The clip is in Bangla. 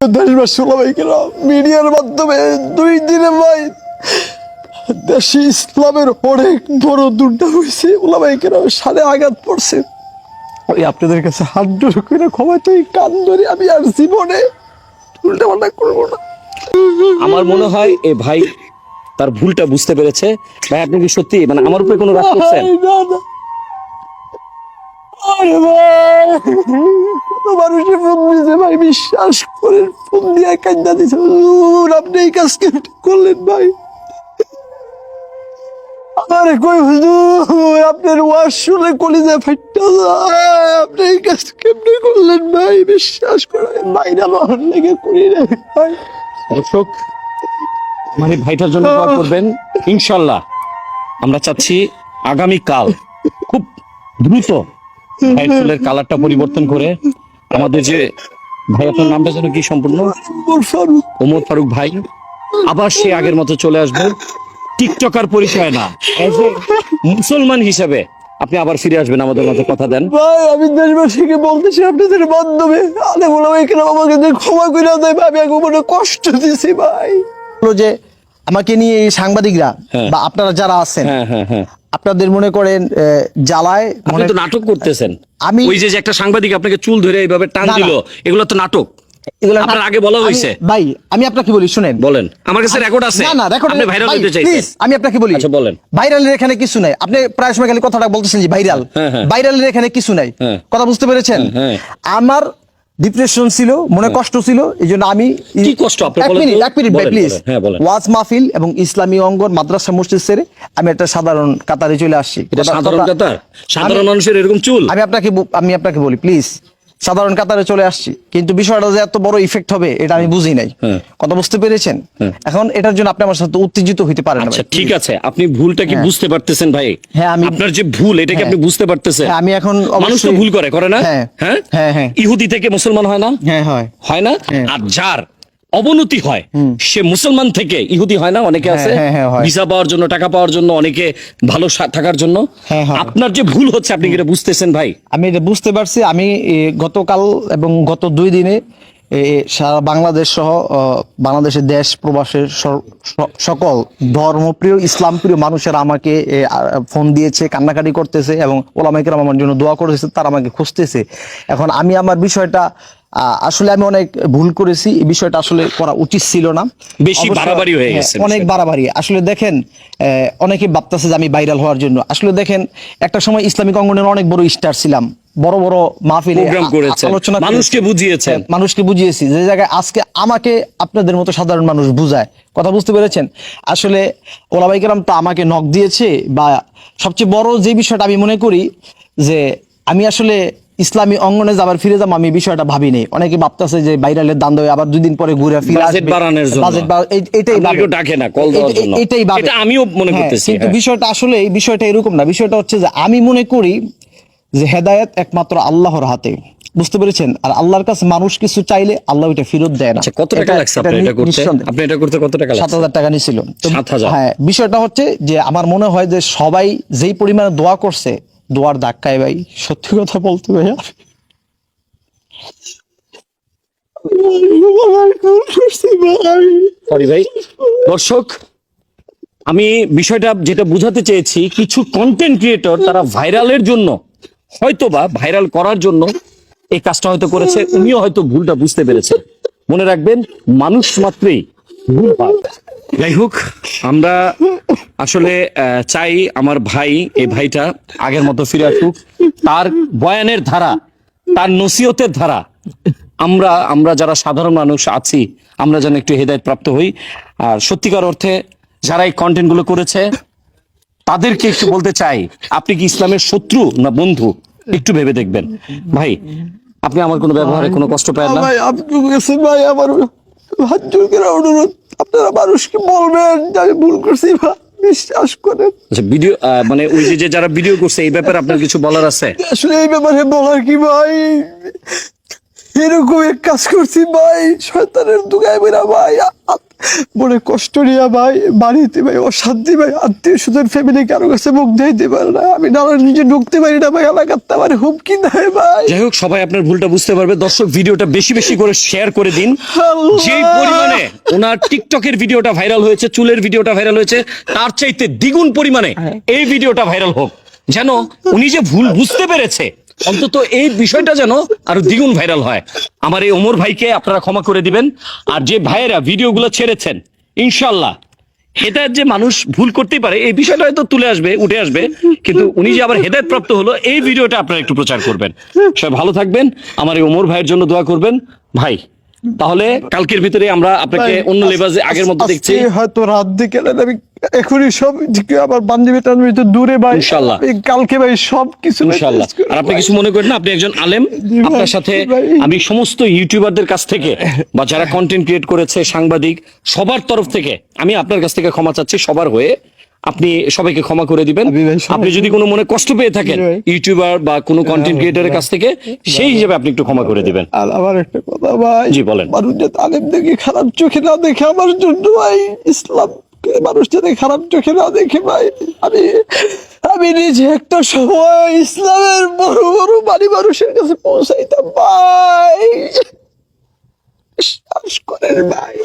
দেশবাসী ষোলো কেন মিডিয়ার মাধ্যমে দুই দিনে ভাই দেশে ইসলামের অনেক বড় দুর্দা হয়েছে ওলামাই কেন সাড়ে আঘাত পড়ছে। ওই আপনাদের কাছে হাত জোর করে ক্ষমা চাই কান ধরে আমি আর জীবনে উল্টা পাল্টা করব না। আমার মনে হয় এ ভাই তার ভুলটা বুঝতে পেরেছে। ভাই আপনি কি সত্যি? মানে আমার উপরে কোনো রাগ করছেন? না, না। বিশ্বাস করেন, ফোন দিয়ে আপনি এই কাজ করলেন ভাই? আরে কই হুজুর, আপনার ওয়াজ শুনে কলিজা যায়। আপনি এই কাজ কেমনে করলেন ভাই? বিশ্বাস করেন, বাইরে আমার লেগে করি রে ভাই। দর্শক মানে ভাইটার জন্য দোয়া করবেন। ইনশাল্লাহ, আমরা চাচ্ছি আগামী কাল খুব দ্রুত ভাইয়ের চুলের কালারটা পরিবর্তন করে আমাদের যে ভাই আপনার নামটা যেন কি সম্পূর্ণ? ওমর ফারুক। ভাই। আবার সে আগের মতো চলে আসবে। টিকটকার পরিচয় না। মুসলমান হিসেবে আপনি আবার ফিরে আসবেন আমাদের মধ্যে কথা দেন। ভাই আমি দেশবাসীকে বলতেছি আপনাদের মাধ্যমে আলে বলে ভাই কেন আমাকে যে ক্ষমা করে দেয় ভাই? আমি এখন মনে কষ্ট দিছি ভাই। যে আমাকে নিয়ে এই সাংবাদিকরা হ্যাঁ। বা আপনারা যারা আছেন হ্যাঁ হ্যাঁ হ্যাঁ। আপনাদের মনে করেন জ্বালায় আপনি মনে তো নাটক করতেছেন। আমি- ওই যে একটা সাংবাদিক আপনাকে চুল ধরে এইভাবে টান। দিল এগুলো তো নাটক। এগুলো আপনার আগে বলা হয়েছে। ভাই আমি আপনাকে বলি শুনেন। বলেন। আমার কাছে রেকর্ড আছে। না না রেকর্ড আপনি ভাইরাল হতে চাইছেন। প্লিজ আমি আপনাকে বলি। আচ্ছা, বলেন। ভাইরালের এখানে কিছু নাই। আপনি প্রায় সময় খালি কথাটা বলতেছেন যে ভাইরাল। হ্যাঁ, হ্যাঁ। ভাইরালের এখানে কিছু নাই। হ্যাঁ। কথা বুঝতে পেরেছেন। আমার ডিপ্রেশন ছিল মনে কষ্ট ছিল এই জন্য আমি কি কষ্ট আপনি এক মিনিট এক মিনিট প্লিজ হ্যাঁ। ওয়াজ মাহফিল এবং ইসলামী অঙ্গন মাদ্রাসা মসজিদ ছেড়ে আমি একটা সাধারণ কাতারে চলে আসছি। এটা সাধারণ কাতার? সাধারণ আমি- মানুষের এরকম চুল? আমি আপনাকে আমি আপনাকে বলি প্লিজ সাধারণ কাতারে চলে আসছি। কিন্তু বিষয়টা যে এত বড় ইফেক্ট হবে এটা আমি বুঝি নাই। হ্যাঁ। কথা বুঝতে পেরেছেন? এখন এটার জন্য আপনি আমার সাথে উত্তেজিত হইতে পারেন না আচ্ছা ঠিক আছে। আপনি ভুলটা কি বুঝতে পারতেছেন ভাই? হ্যাঁ, আমি- আপনার যে ভুল এটা কি হ্যাঁ। আপনি বুঝতে পারতেছেন? হ্যাঁ, আমি এখন মানুষ তো ভুল করে করে না? হ্যাঁ। হ্যাঁ? হ্যাঁ, হ্যাঁ। ইহুদি থেকে মুসলমান হয় না? হ্যাঁ হয়। হয় না? হ্যাঁ। আর যার অবনতি হয়। সে মুসলমান থেকে ইহুদি হয় না? অনেকে হ্যাঁ, আছে? হ্যাঁ, হ্যাঁ। ভিসা পাওয়ার জন্য টাকা পাওয়ার জন্য অনেকে ভালো থাকার জন্য? আপনার যে ভুল হচ্ছে আপনি কি এটা বুঝতেছেন ভাই? আমি এটা বুঝতে পারছি। আমি গতকাল এবং গত দুই দিনে সারা বাংলাদেশ সহ বাংলাদেশের দেশ প্রবাসের সকল ধর্মপ্রিয় ইসলামপ্রিয় মানুষেরা আমাকে ফোন দিয়েছে কান্নাকাটি করতেছে এবং ওলামাইকেরাম আমার জন্য দোয়া করেছে তারা আমাকে খুঁজতেছে। এখন আমি আমার বিষয়টা আসলে আমি অনেক ভুল করেছি এই বিষয়টা আসলে করা উচিত ছিল না। বেশি বাড়াবাড়ি হয়ে হ্যাঁ, গেছে অনেক বাড়াবাড়ি। আসলে দেখেন অনেকে ভাবতেছে যে আমি ভাইরাল হওয়ার জন্য। আসলে দেখেন একটা সময় ইসলামিক অঙ্গনের অনেক বড় স্টার ছিলাম। বড় বড় মাহফিলে আলোচনা মানুষকে বুঝিয়েছেন। হ্যাঁ, মানুষকে বুঝিয়েছি। যে জায়গায় আজকে আমাকে আপনাদের মতো সাধারণ মানুষ বুঝায়। কথা বুঝতে পেরেছেন? আসলে ওলাবাই কেরাম তো আমাকে নখ দিয়েছে বা সবচেয়ে বড় যে বিষয়টা আমি মনে করি যে আমি আসলে ইসলামী অঙ্গনে যাবার ফিরে যাব আমি বিষয়টা ভাবি নেই অনেকে ভাবতেছে যে বাইরালের দান দেবে আবার দুই দিন পরে ঘুরে ফিরে আসবে। এটাই ডাকে না। এটাই এটা আমিও মনে হ্যাঁ, করতেছি, কিন্তু হ্যাঁ। বিষয়টা আসলে এই বিষয়টা এরকম না। বিষয়টা হচ্ছে যে আমি মনে করি যে হেদায়েত একমাত্র আল্লাহর হাতে। বুঝতে পেরেছেন? আর আল্লাহর কাছে মানুষ কিছু চাইলে আল্লাহ এটা ফেরত দেয় না। আচ্ছা কত টাকা লাগছে এটা এটা করতে? আপনি এটা করতে কত টাকা লাগছে? হাজার টাকা নিছিল। তো 7,000 হ্যাঁ বিষয়টা হচ্ছে যে আমার মনে হয় যে সবাই যেই পরিমাণে দোয়া করছে দোয়ার ধাক্কায় ভাই। সত্যি কথা বলতে ভাই সরি ভাই। দর্শক, আমি বিষয়টা যেটা বুঝাতে চেয়েছি, কিছু কন্টেন্ট ক্রিয়েটর তারা ভাইরালের জন্য, হয়তোবা ভাইরাল করার জন্য এই কাজটা হয়তো করেছে। উনিও হয়তো ভুলটা বুঝতে পেরেছে মনে রাখবেন, মানুষ মাত্রই ভুল হয় যাই হোক আমরা আসলে চাই আমার ভাই, এই ভাইটা আগের মতো ফিরে আসুক। তার বয়ানের ধারা, তার নসিহতের ধারা, আমরা আমরা যারা সাধারণ মানুষ আছি, আমরা যেন একটু হেদায়ত প্রাপ্ত হই। আর সত্যিকার অর্থে, যারা এই কন্টেন্টগুলো করেছে, তাদেরকে একটু বলতে চাই, আপনি কি ইসলামের শত্রু না বন্ধু? একটু ভেবে দেখবেন। ভাই, আপনি আমার কোনো ব্যবহারে কোনো কষ্ট পায় না? ভাই, আপনি ভাই, আমার হাত জোর করে অনুরোধ আপনারা মানুষকে বলবেন যে আমি ভুল করছি ভাই বিশ্বাস করেন। আচ্ছা ভিডিও মানে ওই যে যে যারা ভিডিও করছে এই ব্যাপারে আপনার কিছু বলার আছে? আসলে এই ব্যাপারে বলার কি ভাই? এরকম এক কাজ করছি ভাই। শয়তানের দুগায় বেরা ভাই। মনে কষ্ট নিয়া ভাই বাড়িতে ভাই অশান্তি ভাই। আত্মীয় স্বজন ফ্যামিলি কারও কাছে মুখ দিতে পারে না। আমি না নিজে ঢুকতে পারি না ভাই। এলাকাতে আমার হুমকি দেয় ভাই। যাই হোক সবাই আপনার ভুলটা বুঝতে পারবে। দর্শক ভিডিওটা বেশি বেশি করে শেয়ার করে দিন। যে পরিমাণে ওনার টিকটকের ভিডিওটা ভাইরাল হয়েছে চুলের ভিডিওটা ভাইরাল হয়েছে তার চাইতে দ্বিগুণ পরিমাণে এই ভিডিওটা ভাইরাল হোক। যেন উনি যে ভুল বুঝতে পেরেছে অন্তত এই বিষয়টা যেন আরও দ্বিগুণ ভাইরাল হয়। আমার এই ওমর ভাইকে আপনারা ক্ষমা করে দিবেন। আর যে ভাইয়েরা ভিডিওগুলো ছেড়েছেন ইনশাল্লাহ হেদায়ত যে মানুষ ভুল করতেই পারে, এই বিষয়টা হয়তো তুলে আসবে, উঠে আসবে। কিন্তু উনি যে আবার হেদায়ত প্রাপ্ত হলো, এই ভিডিওটা আপনারা একটু প্রচার করবেন। সবাই ভালো থাকবেন। আমার এই ওমর ভাইয়ের জন্য দোয়া করবেন। ভাই তাহলে কালকের ভিতরে আমরা আপনাকে অন্য লেবাসে আগের মতো দেখছি। হয়তো রাত দিকে আমি এখনই সব আমার বান্ধবী টান্ধবী তো দূরে ভাই। ইনশাল্লাহ। কালকে ভাই সব কিছু ভাই ইনশাআল্লাহ আর আপনি কিছু মনে করেন না আপনি একজন আলেম আপনার সাথে আমি সমস্ত ইউটিউবারদের কাছ থেকে বা যারা কন্টেন্ট ক্রিয়েট করেছে সাংবাদিক সবার তরফ থেকে আমি আপনার কাছ থেকে ক্ষমা চাচ্ছি সবার হয়ে আপনি সবাইকে ক্ষমা করে দিবেন। আপনি যদি কোনো মনে কষ্ট পেয়ে থাকেন ইউটিউবার বা কোনো কন্টেন্ট ক্রিয়েটরের কাছ থেকে সেই হিসেবে আপনি একটু ক্ষমা করে দিবেন। আর আমার একটা কথা ভাই জি, বলেন। মানুষ যাতে আলেম দেখে খারাপ চোখে না দেখে আমার জন্য ভাই ইসলাম মানুষ যাতে খারাপ চোখে না দেখে ভাই আমি আমি নিজে একটা সময় ইসলামের বড় বড় বাড়ি মানুষের কাছে পৌঁছাইতাম ভাই। বিশ্বাস করেন ভাই।